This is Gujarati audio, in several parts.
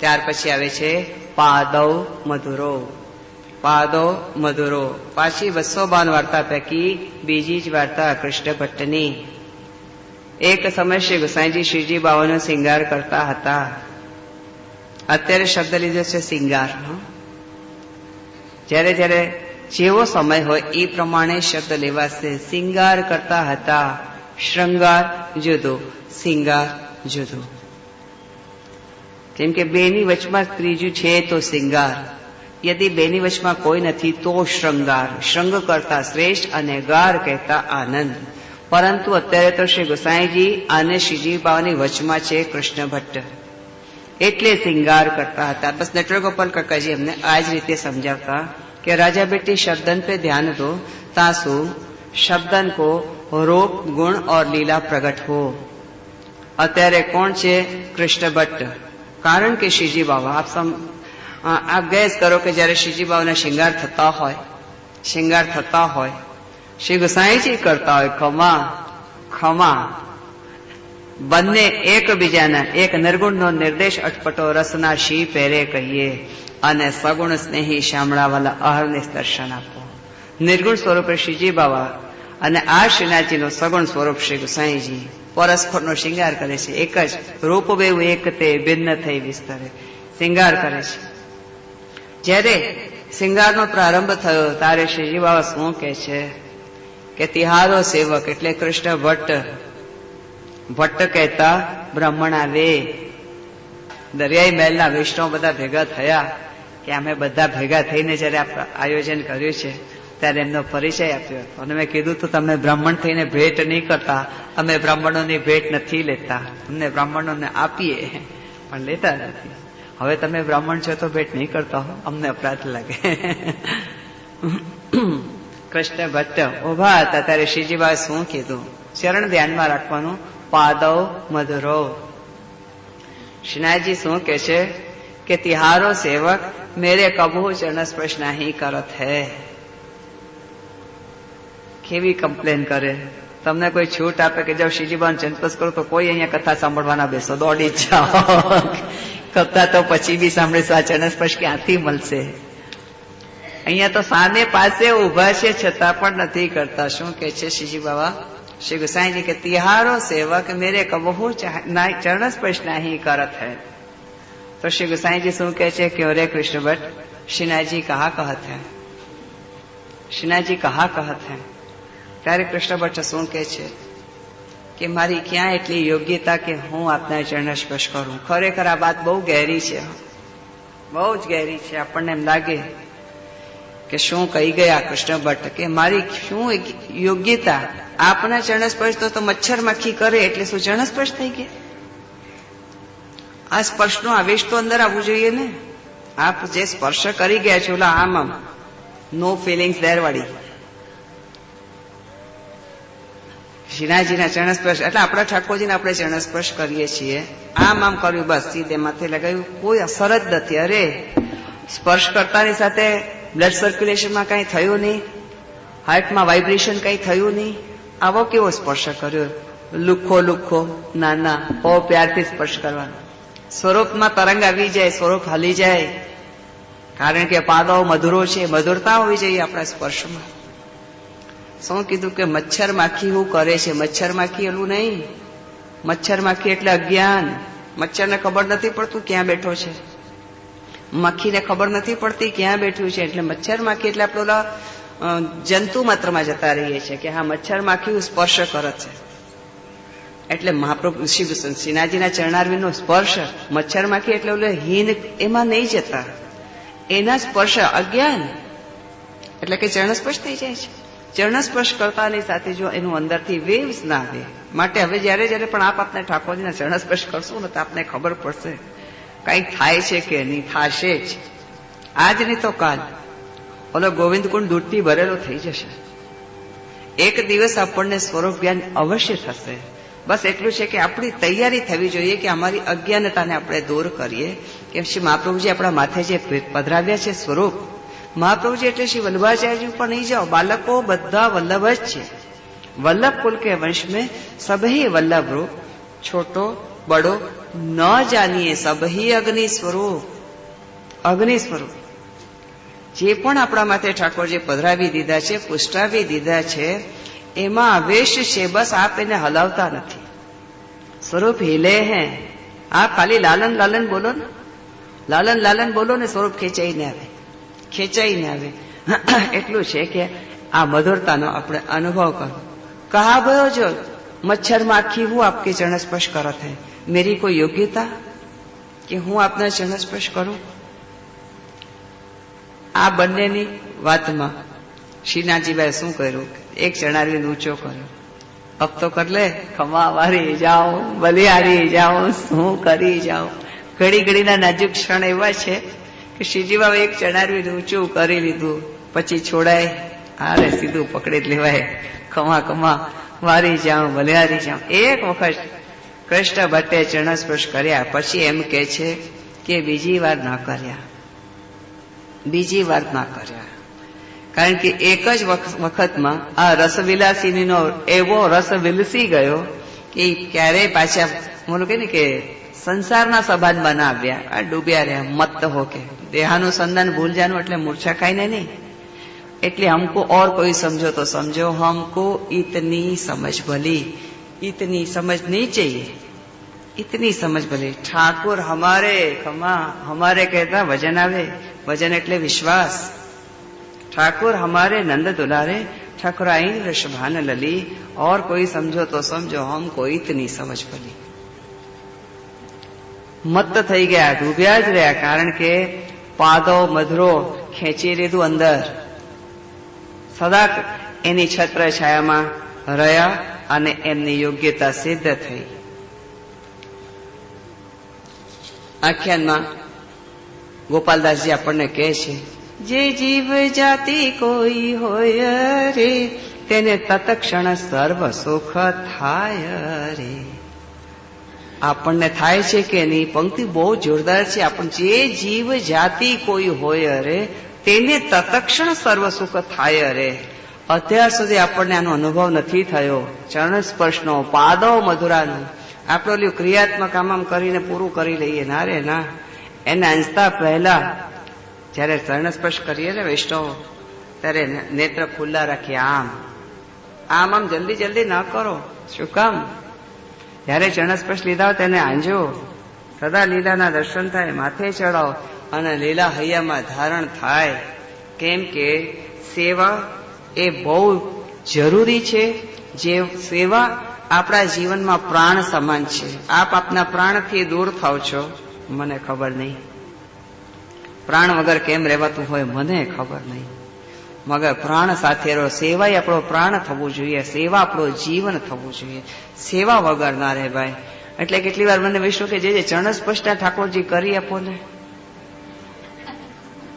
ત્યાર પછી આવે છે પાદવ મધુરો. પાદો મધુરો. પાછી બસો બાન વાર્તા પૈકી બીજી જ વાર્તા કૃષ્ણ ભટ્ટની એક સમય શ્રી ગુસાઈજી શ્રીજી બાવાનો શિંગાર કરતા હતા. અત્યારે શબ્દ લીધો છે શિંગારનો જ્યારે જ્યારે જેવો સમય હોય એ પ્રમાણે શબ્દ લેવાશે. શિંગાર કરતા હતા. શૃંગાર જુદો, શિંગાર જુદો. જેમ કે બેની વચમાં ત્રીજું છે તો શિંગાર. યદિ બેની વચમાં કોઈ નથી તો શ્રંગાર શ્રંગ કરતા શ્રેષ્ઠ અને ગાર કહેતા આનંદ. પરંતુ અત્યારે તો શ્રી ગોસાઈજી અને શ્રીજી બાવાની વચમાં છે કૃષ્ણ ભટ્ટ. એટલે શિંગાર કરતા હતા. બસ નટરગોપાલ કાકાજી એમને આ જ રીતે સમજાવતા કે રાજા બેટી શબ્દન પે ધ્યાન દો, તાસુ, શબ્દન કો રૂપ, ગુણ ઓર લીલા પ્રગટ હો. અત્યારે કોણ છે? કૃષ્ણ ભટ્ટ. કારણ કે શ્રીજી બાબા આપ સમ આપ ગેસ કરો કે જ્યારે શ્રીજી બાબાના શિંગાર થતા હોય, શિંગાર થતા હોય, શ્રી ગોસાઈજી કરતા હોય, ખમા ખમા. બંને એકબીજાના, એક નિર્ગુણનો નિર્દેશ અટપટો રસના શી પહેરે કહીએ અને સગુણ સ્નેહી શામળાવાલા અહરને દર્શન આપો. નિર્ગુણ સ્વરૂપે શ્રીજી બાબા અને આ શ્રીનાથજીનું સગુણ સ્વરૂપ શ્રી ગુસાઈજી પરસ્પરનો શિંગાર કરે છે. એક જ રૂપ બેવું એક તે ભિન્ન થઈ વિસ્તરે. શિંગાર કરે છે. જ્યારે શિંગારનો પ્રારંભ થયો, ત્યારે શ્રીજી બાબા શું કહે છે? કે તિહારો સેવક એટલે કૃષ્ણ ભટ્ટ. ભટ્ટ કહેતા, બ્રાહ્મણ આવે દરિયાઈ મહેલના વૈષ્ણવ બધા ભેગા થયા. કે અમે બધા ભેગા થઈને જયારે આયોજન કર્યું છે ત્યારે એમનો પરિચય આપ્યો. હતો અને મેં કીધું, તો તમે બ્રાહ્મણ થઈને ભેટ નહીં કરતા. અમે બ્રાહ્મણોની ભેટ નથી લેતા. અમને બ્રાહ્મણોને આપીએ. પણ લેતા નથી. હવે તમે બ્રાહ્મણ છો તો ભેટ નહીં કરતા હો. અમને અપરાધ લાગે. કૃષ્ણ ભટ્ટ, ઊભા હતા ત્યારે શ્રીજીબાએ શું કીધું? ચરણ ધ્યાનમાં રાખવાનું. પાદવ મધુરો. શ્રીનાથજી શું કે છે? કે તિહારો સેવક, મેરે કબૂ ચરણ સ્પર્શ નહીં કરત હે. કેવી કમ્પ્લેન કરે તમને કોઈ છૂટ આપે કે જાઓ શ્રીજીબાન ચંદપસ કરો તો કોઈ અહીંયા કથા સાંભળવાના બેસો દોડી જ જાઓ કથા તો પછી બી સાંભળીશું આ ચરણ સ્પર્શ ક્યાંથી મળશે અહીંયા તો સામે પાસે ઉભા છે છતાં પણ નથી કરતા શું કે છે શ્રીજી બાબા શ્રી गुसाई કે તિહારો સેવક મેરે કબહુ ચરણ સ્પર્શ નહીં કરત है तो श्री गुसाई जी શું કહે છે કે અરે કૃષ્ણ ભટ્ટ श्रीनाथजी कहा कहत है श्रीनाथजी कहा कहत है ત્યારે કૃષ્ણ ભટ્ટ શું કહે છે? કે મારી ક્યાં એટલી યોગ્યતા કે હું આપના ચરણ સ્પર્શ કરું? ખરેખર આ વાત બહુ ગહેરી છે. બહુ જ ગહેરી છે. આપણને એમ લાગે કે શું કહી ગયા કૃષ્ણ ભટ્ટ? કે મારી શું યોગ્યતા? આપના ચરણ સ્પર્શ તો મચ્છર માખી કરે એટલે શું ચરણ સ્પર્શ થઈ ગયા? આ સ્પર્શનો આવેશ તો અંદર આવવું જોઈએ ને? આપ જે સ્પર્શ કરી ગયા છો, ઓલા આમ આમ નો ફિલિંગ્સ દેર વાળી. શ્રીનાથજીના ચરણ સ્પર્શ એટલે આપણા ઠાકોરજીને આપણે ચરણ સ્પર્શ કરીએ છીએ. આમ આમ કર્યું, બસ, સીધે માથે લગાવ્યું. કોઈ અસર જ નથી. અરે સ્પર્શ કરતાની સાથે બ્લડ સર્ક્યુલેશનમાં કંઈ થયું નહીં. હાર્ટમાં વાઇબ્રેશન કંઈ થયું નહીં. આવો કેવો સ્પર્શ કર્યો? લુખો લુખો ના ના બહુ પ્યારથી સ્પર્શ કરવાનો. સ્વરૂપમાં તરંગ આવી જાય, સ્વરૂપ હલી જાય. કારણ કે પાદાઓ મધુરો છે, મધુરતા હોવી જોઈએ આપણા સ્પર્શમાં. શું કીધું કે મચ્છર માખી હું કરે છે? મચ્છર માખી એલું નહીં. મચ્છર માખી એટલે અજ્ઞાન. મચ્છરને ખબર નથી પડતું ક્યાં બેઠો છે. માખીને ખબર નથી પડતી ક્યાં બેઠું છે. એટલે મચ્છર માખી એટલે આપણે જંતુ માત્રમાં જતા રહીએ છીએ કે હા મચ્છર માખી સ્પર્શ કરે છે. એટલે મહાપ્રભુ શિવ શ્રીનાથજીના ચરણારવીનો સ્પર્શ મચ્છર માખી એટલે ઓલે હીન એમાં નહીં જતા. એના સ્પર્શ અજ્ઞાન. એટલે કે ચરણ સ્પર્શ થઈ જાય છે. ચરણ સ્પર્શ કરતાની સાથે જો એનું અંદરથી વેવ્સ ના આવે. માટે હવે જ્યારે જ્યારે પણ આપ આપને ઠાકોરજીના ચરણ સ્પર્શ કરશો ને તો આપને ખબર પડશે કંઈક થાય છે કે નહીં, થશે જ. આજ નહીં તો કાલ. ઓલો ગોવિંદ કુંડ દૂધથી ભરેલો થઈ જશે. એક દિવસ આપણને સ્વરૂપ જ્ઞાન અવશ્ય થશે. બસ એટલું છે કે આપણી તૈયારી થવી જોઈએ કે અમારી અજ્ઞાનતાને આપણે દૂર કરીએ. કેમ શ્રી મહાપ્રભુજી આપણા માથે જે પધરાવ્યા છે સ્વરૂપ મહાપ્રભુજી એટલે શ્રી વલ્લભાચાર્યજી ઉપર નહીં જાઓ બાળકો બધા વલ્લભ જ છે વલ્લભ કુલ કે વંશ में सभी वल्लभ रूप छोटो बड़ो ન જાનીએ સબહી અગ્નિ સ્વરૂપ અગ્નિ સ્વરૂપ જે પણ આપણા માથે ઠાકોરજી પધરાવી દીધા છે પુષ્ટાવી દીધા છે એમાં આવેશ છે બસ આપ એને હલાવતા નથી સ્વરૂપ हिले હે આ ખાલી લાલન લાલન બોલો ને લાલન લાલન બોલો ને સ્વરૂપ ખેંચાઈને આવે ખેંચાઈને આવે. એટલું છે કે આ મધુરતાનો આપણે અનુભવ કરો. કહા ગયો જો મચ્છર માખી હું આપકે ચરણ સ્પર્શ કરત હૈ? મેરી કોઈ યોગ્યતા કે હું આપના ચરણ સ્પર્શ કરું? આ બંનેની વાતમાં શ્રીનાથજીભાઈ શું કર્યું? એક ચણારી ઊંચો કર્યો. અબ તો કર લે ખમા જાઓ, બલિહારી જાઓ, શું કરી જાઓ? ઘડી ઘડીના નાજુક ક્ષણ એવા છે કે શ્રીજીબાબુ એક ચણારવી ઊંચું કરી લીધું, પછી છોડાય. હારે સીધું પકડી જ લેવાય. ખમા ખમા વારી જાઉં બલિહારી જાઉં. એક વખત કૃષ્ણ ભટ્ટે ચરણ સ્પર્શ કર્યા. પછી એમ કે છે કે બીજી વાર ના કર્યા. બીજી વાર ના કર્યા. કારણ કે એક જ વખ- વખતમાં આ રસવિલાસીનો એવો રસ વિલસી ગયો કે ક્યારેય પાછા બોલું કે ને કે संसार સંબંધમાં ના આવ્યા આ ડૂબ્યા રહ્યા મત હો કે. દેહાનુસંધાન ભૂલ જાનું એટલે મૂર્છા ખાઈને हमको और कोई समझो तो समझो हमको इतनी समझ भली इतनी समझ नहीं चाहिए इतनी समझ भली ठाकुर हमारे खमा हमारे कहता वज़न आवे वज़न એટલે विश्वास ठाकुर हमारे नंद दुलारे ઠાકોરાઈ વૃષભાન लली और कोई समझो तो समझो हमको इतनी समझ भली મત્ત થઈ ગયા, ડૂબ્યા જ રહ્યા, કારણ કે પાદો, મધરો ખેંચી લીધું અંદર. સદા એની છત્ર છાયામાં રહ્યા અને એમની યોગ્યતા સિદ્ધ થઈ. આખ્યાનમાં ગોપાલદાસજી આપણને કહે છે, જે જીવ જાતિ કોઈ હોય રે, તેને તત્ક્ષણ સર્વ સુખ થાય રે. આપણને થાય છે કે નહીં? પંક્તિ બહુ જોરદાર છે. આપણ જે જીવ જાતિ કોઈ હોય અરે, તેને તત્ક્ષણ સર્વ સુખ થાય અરે. અત્યાર સુધી આપણને આનો અનુભવ નથી થયો. ચરણ સ્પર્શનો, પાદો મધુરાનો. આપણે ઓલું ક્રિયાત્મક આમ આમ કરીને પૂરું કરી લઈએ. ના રે, ના. એને આંચતા પહેલા, જ્યારે ચરણ સ્પર્શ કરીએ ને વૈષ્ણવ, ત્યારે નેત્ર ખુલ્લા રાખીએ. આમ. આમ આમ જલ્દી જલ્દી ના કરો. શું કામ? જ્યારે ચરણસ્પર્શ લીધા તેને આંજો. સદા લીલાના દર્શન થાય, માથે ચડાવો અને લીલા હૈયામાં ધારણ થાય. કેમ કે સેવા એ બહુ જરૂરી છે. જે સેવા આપણા જીવનમાં પ્રાણ સમાન છે. આપ આપના પ્રાણથી દૂર થાવ છો. મને ખબર નહીં. પ્રાણ વગર કેમ રહેવાતું હોય, મને ખબર નહીં. મગર પ્રાણ સાથે રહો. સેવાય આપણો પ્રાણ થવું જોઈએ. સેવા આપણો જીવન થવું જોઈએ. સેવા વગર ના રહે ભાઈ. એટલે કેટલી વાર મને વિશ્વ કે, જે ચરણ સ્પષ્ટા ઠાકોરજી કરી આપો ને.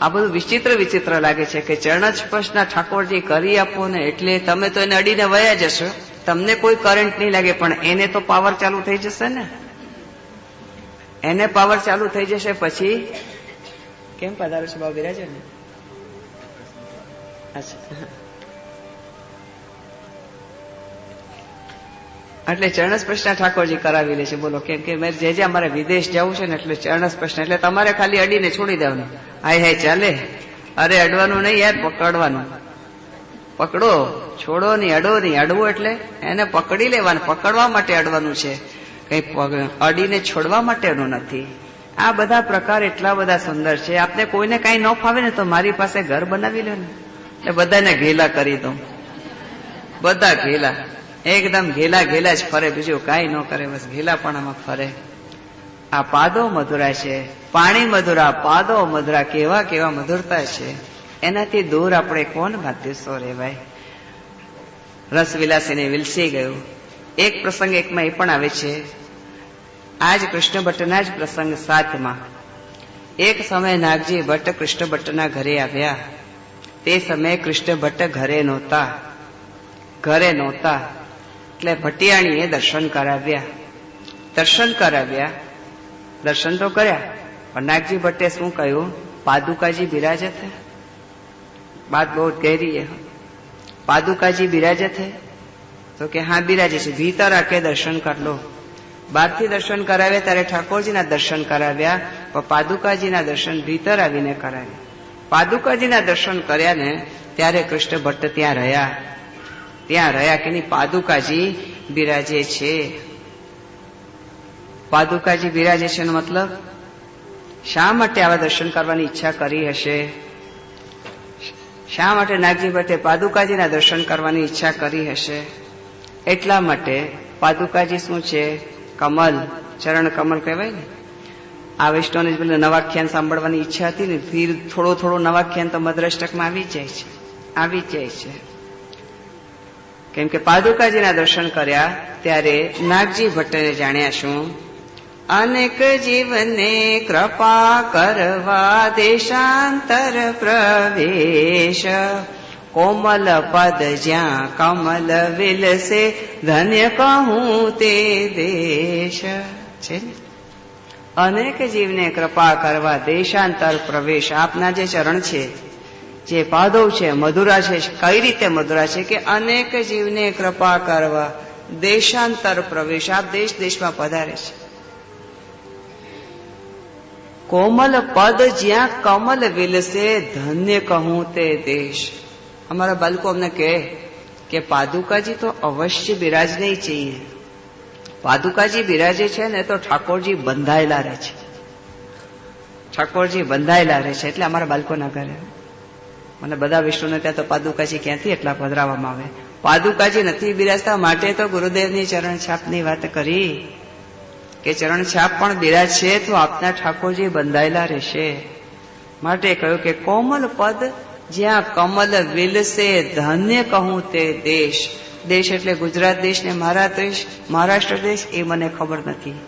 આ બધું વિચિત્ર વિચિત્ર લાગે છે કે, ચરણ સ્પર્શના ઠાકોરજી કરી આપો ને. એટલે તમે તો એને અડીને વયા જશો. તમને કોઈ કરંટ નહીં લાગે, પણ એને તો પાવર ચાલુ થઈ જશે ને. એને પાવર ચાલુ થઈ જશે પછી કેમ પધારો છો બાબુ બિરાજે ને અચ્છા એટલે ચરણ સ્પર્શના ઠાકોરજી કરાવી લે છે. બોલો, કેમ કે મેં જે જે અમારે વિદેશ જવું છે ને એટલે ચરણ સ્પર્શના એટલે તમારે ખાલી અડીને છોડી દેવાનું. હાય હાય, ચાલે. અરે, અડવાનું નહીં યાર, પકડવાનું. પકડો. છોડો નહીં, અડો નહીં. અડવું એટલે એને પકડી લેવાનું. પકડવા માટે અડવાનું છે. કઈ અડીને છોડવા માટેનું નથી. આ બધા પ્રકાર એટલા બધા સુંદર છે. આપને કોઈને કાંઈ ન ફાવે ને તો મારી પાસે ઘર બનાવી લે ને. એટલે બધાને ઘેલા કરી દઉં. બધા ઘેલા. એકદમ ઘેલા ઘેલા જ ફરે. બીજું કાંઈ ન કરે. બસ ઘેલાપણામાં ફરે. આ પાદો મધુરા છે. પાણી મધુરા, પાદો મધુરા કેવા કેવા મધુરતા છે. એનાથી દૂર આપણે કોણ બાંધીશો રહેવાય? રસવિલાસીને વિલસી ગયું. એક પ્રસંગ એકમાં એ પણ આવે છે. આજ કૃષ્ણ ભટ્ટના જ પ્રસંગ સાતમાં. એક સમયે નાગજી ભટ્ટ કૃષ્ણ ભટ્ટના ઘરે આવ્યા. તે સમયે કૃષ્ણ ભટ્ટ ઘરે નહોતા. ઘરે નહોતા. એટલે ભટિયાણીએ દર્શન કરાવ્યા. દર્શન કરાવ્યા. દર્શન તો કર્યા. પણ નાગજી ભટ્ટે શું કહ્યું? પાદુકાજી બિરાજે છે? વાત બહુ ગહેરી એ પાદુકાજી બિરાજે થે તો કે હા, બિરાજે છે. ભીતર આકે દર્શન કર લો. બહારથી દર્શન કરાવ્યા ત્યારે ઠાકોરજીના દર્શન કરાવ્યા. પણ પાદુકાજીના દર્શન ભીતર આવીને કરાવ્યા. પાદુકાજીના દર્શન કર્યા ને, ત્યારે કૃષ્ણ ભટ્ટ ત્યાં રહ્યા. ત્યાં રહ્યા કે પાદુકાજી બિરાજે છે. પાદુકાજી બિરાજે છે મતલબ? શા માટે આવા દર્શન કરવાની ઈચ્છા કરી હશે? શા માટે નાગજી ભટ્ટે પાદુકાજીના દર્શન કરવાની ઈચ્છા કરી હશે? એટલા માટે પાદુકાજી શું છે? કમલ, ચરણ કમલ કહેવાય ને? આ વૈષ્ણવને પેલા નવાખ્યાન સાંભળવાની ઈચ્છા હતી ને, ફીર થોડો થોડો નવાખ્યાન તો મદ્રષ્ટકમાં આવી જાય છે, આવી જાય છે. કેમ કે પાદુકાજીના દર્શન કર્યા ત્યારે નાગજી ભટ્ટને જાણ્યા શું? અનેક જીવને કૃપા કરવા દેશાંતર પ્રવેશ. કોમલ પદ જ્યાં કમલ વિલસે, ધન્ય કહું તે દેશ. છે ને? અનેક જીવને કૃપા કરવા દેશાંતર પ્રવેશ આપના જે ચરણ છે, જે પાદવ છે, મધુરા છે, કઈ રીતે મધુરા છે કે અનેક જીવને કૃપા કરવા દેશાંતર પ્રવેશ આપ દેશ દેશમાં પધારે છે. કોમલ પદ જ્યાં કમલ વિલસે, ધન્ય કહું તે દેશ. અમારા બાળકો અમને કહે કે પાદુકાજી તો અવશ્ય બિરાજ નહીં ચાહીએ પાદુકાજી બિરાજે છે ને તો ઠાકોરજી બંધાયેલા રહે છે. ઠાકોરજી બંધાયેલા રહે છે એટલે અમારા બાળકોના ઘરે. મને બધા વિષ્ણુને ત્યાં તો પાદુકાજી ક્યાંથી એટલા પધરાવવામાં આવે? પાદુકાજી નથી બિરાજતા, માટે તો ગુરુદેવની ચરણ છાપની વાત કરી. કે ચરણ છાપ પણ બિરાજશે તો આપના ઠાકોરજી બંધાયેલા રહેશે. માટે કહ્યું કે કોમલ પદ જ્યાં કમલ વિલસે, ધન્ય કહું તે દેશ. દેશ એટલે ગુજરાત દેશ ને મારા દેશ, મહારાષ્ટ્ર દેશ એ મને ખબર નથી.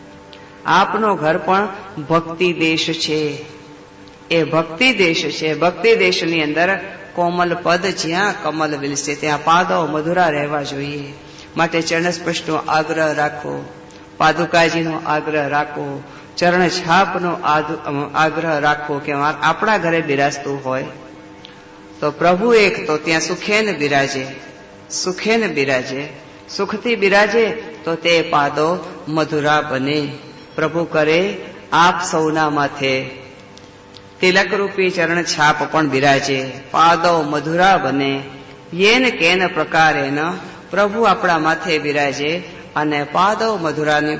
આપનો ઘર પણ ભક્તિ દેશ છે. એ ભક્તિ દેશ છે. ભક્તિ દેશની અંદર કોમલ પદ જ્યાં કમલ વિલસે, ત્યાં પાદવ મધુરા રહેવા જોઈએ. માટે ચરણ સ્પર્શનો આગ્રહ રાખો. પાદુકાજીનો આગ્રહ રાખો. ચરણ છાપનો આગ્રહ રાખો કે આપણા ઘરે બિરાજતું હોય. તો પ્રભુ એક તો ત્યાં સુખેન બિરાજે. સુખેન બિરાજે. સુખથી બિરાજે તો તે પાદો મધુરા બને. પ્રભુ કરે આપ સૌના માથે. તિલકરૂપી ચરણ છાપ પણ બિરાજે. પાદો મધુરા બને. યેન કેન પ્રકારેન પ્રભુ આપણા માથે બિરાજે અને પાદવ મધુરાની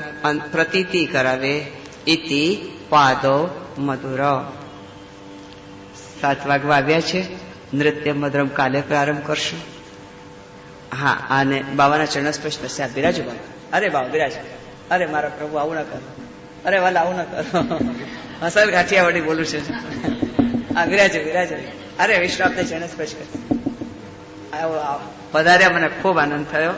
પ્રતીતિ કરાવે. ઇતિ પાદવ મધુર. સાત વાગવા આવ્યા છે. નૃત્ય મધુરમ કાલે પ્રારંભ કરશું. હા, અને બાબાના ચરણ સ્પર્શ થશે આ બિરાજો બાબા અરે બાબા બિરાજ અરે મારા પ્રભુ, આવું ના કરો. અરે વાલા, આવું ના કરો. હસર કાઠિયાવાડી બોલું છે. હા બિરાજો બિરાજો અરે વિષ્ણુ, આપને ચરણ સ્પર્શ કર. આવો આવો. પધાર્યા, મને ખૂબ આનંદ થયો.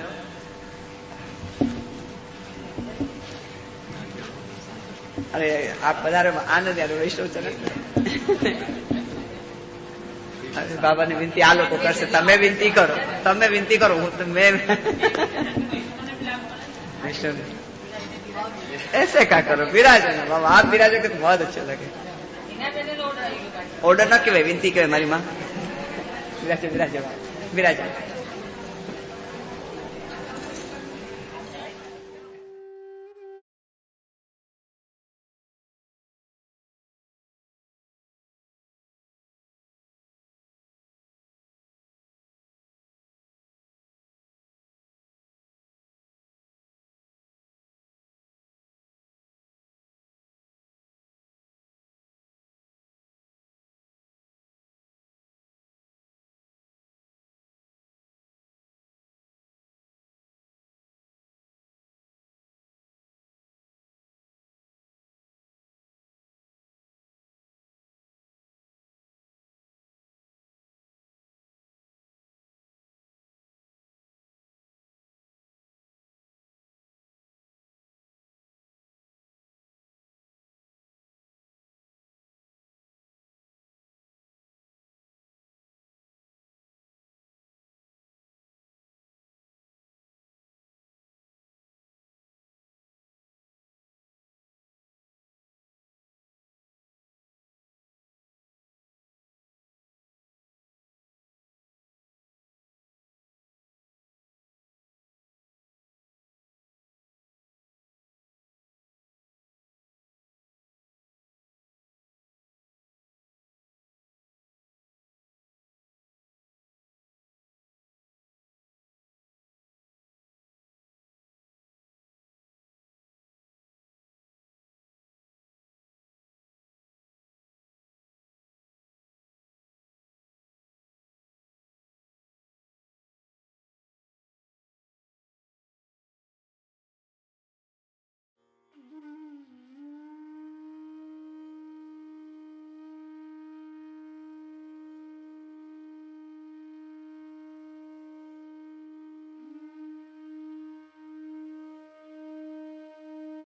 અરે આ પધારે આનંદ યાર, વૈષ્ણવ ચરણ. બાબાની વિનંતી આ લોકો કરશે તમે વિનંતી કરો તમે વિનંતી કરો હું તો મેં ऐसे क्या करो विराज ना बाबा आप विराजोगे तो बहुत अच्छा लगे ઓર્ડર ના કહેવાય વિનંતી કહેવાય મારી માં વિરાજો વિરાજો વિરાજો